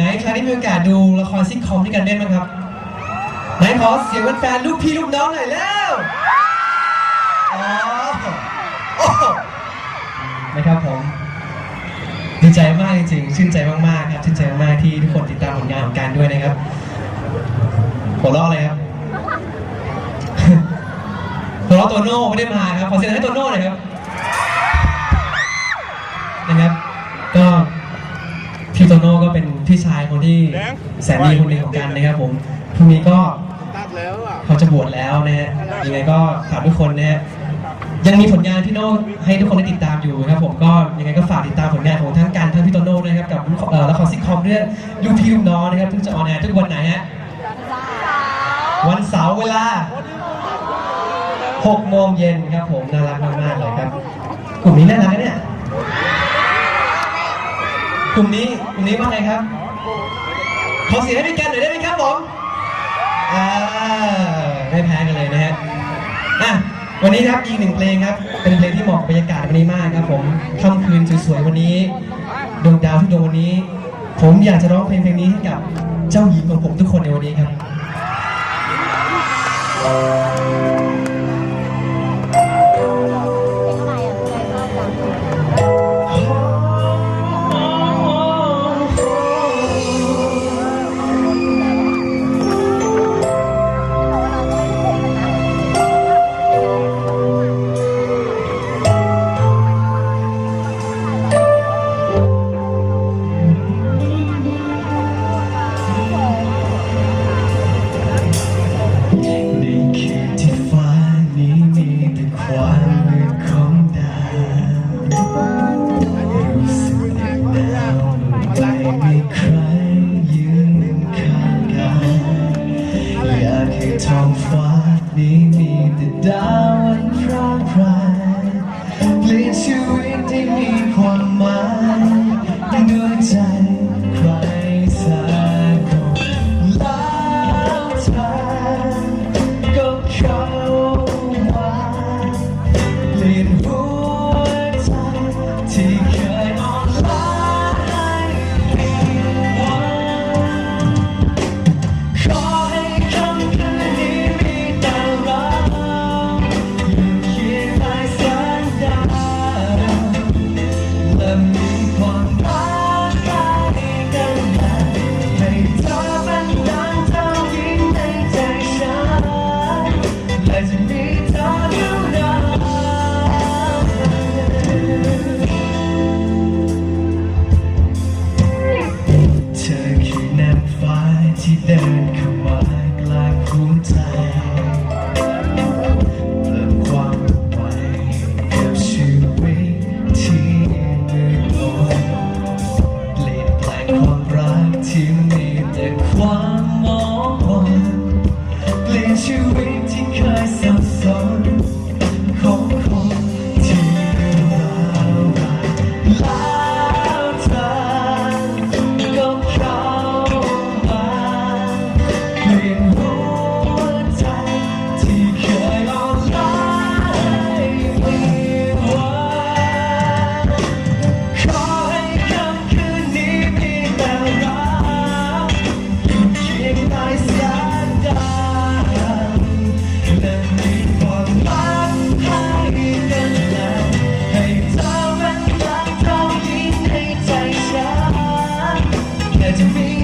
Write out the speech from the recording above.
ไหนใครได้มีโอกาสดูละครซิทคอมด้วยกันได้ไหมครับไหนขอเสียงแฟนๆลูกพี่ลูกน้องหน่อยแล้วอ๋อโอ้นะครับผมดีใจมากจริงๆชื่นใจมากๆครับชื่นใจมากที่ทุกคนติดตามผลงานของการด้วยนะครับหัวเราะอะไรครับหัวเราะโตโน่ไม่ได้มาครับขอเสียงให้โตโน่หน่อยครับนะครับ ก็พี่โตโน่ก็เป็น พี่ชายคนที่แสนดีคนหนึ่งของกันนะครับผมพรุ่งนี้ก็ตัดแล้วอะเขาจะบวชแล้วนะฮะยังไงก็ฝากทุกคนนะฮะยังมีผลงานที่โน่ให้ทุกคนได้ติดตามอยู่นะครับผมก็ยังไงก็ฝากติดตามผลงานของทั้งการทั้งพี่โตโน่ด้วยนะครับกับเอ่อละครซิทคอมเรื่องลูกพี่ลูกน้องนะครับซึ่งจะออนแอร์ทุกวันไหนฮะวันเสาร์เวลา6โมงเย็นครับผมน่ารักมากๆเลยครับกลุ่มนี้น่ารักนะเนี่ยกลุ่มนี้กลุ่มนี้ว่าไงครับ ขอเสียงให้พี่กันหน่อยได้ไหมครับผมอ่าไม่แพ้กันเลยนะฮะอะวันนี้ครับอีกหนึ่งเพลงครับ เป็นเพลงที่เหมาะบรรยากาศวันนี้มากครับ ผมค่ำคืนสวยๆวันนี้ดวงดาวที่ดวงวันนี้ ผมอยากจะร้องเพลงเพลงนี้ให้กับเจ้าหญิงของผมทุกคนในวันนี้ครับ มีแต่ดาวอันพร่างพรายเปลี่ยนชีวิตให้มีความหมายด้วยใจ แค่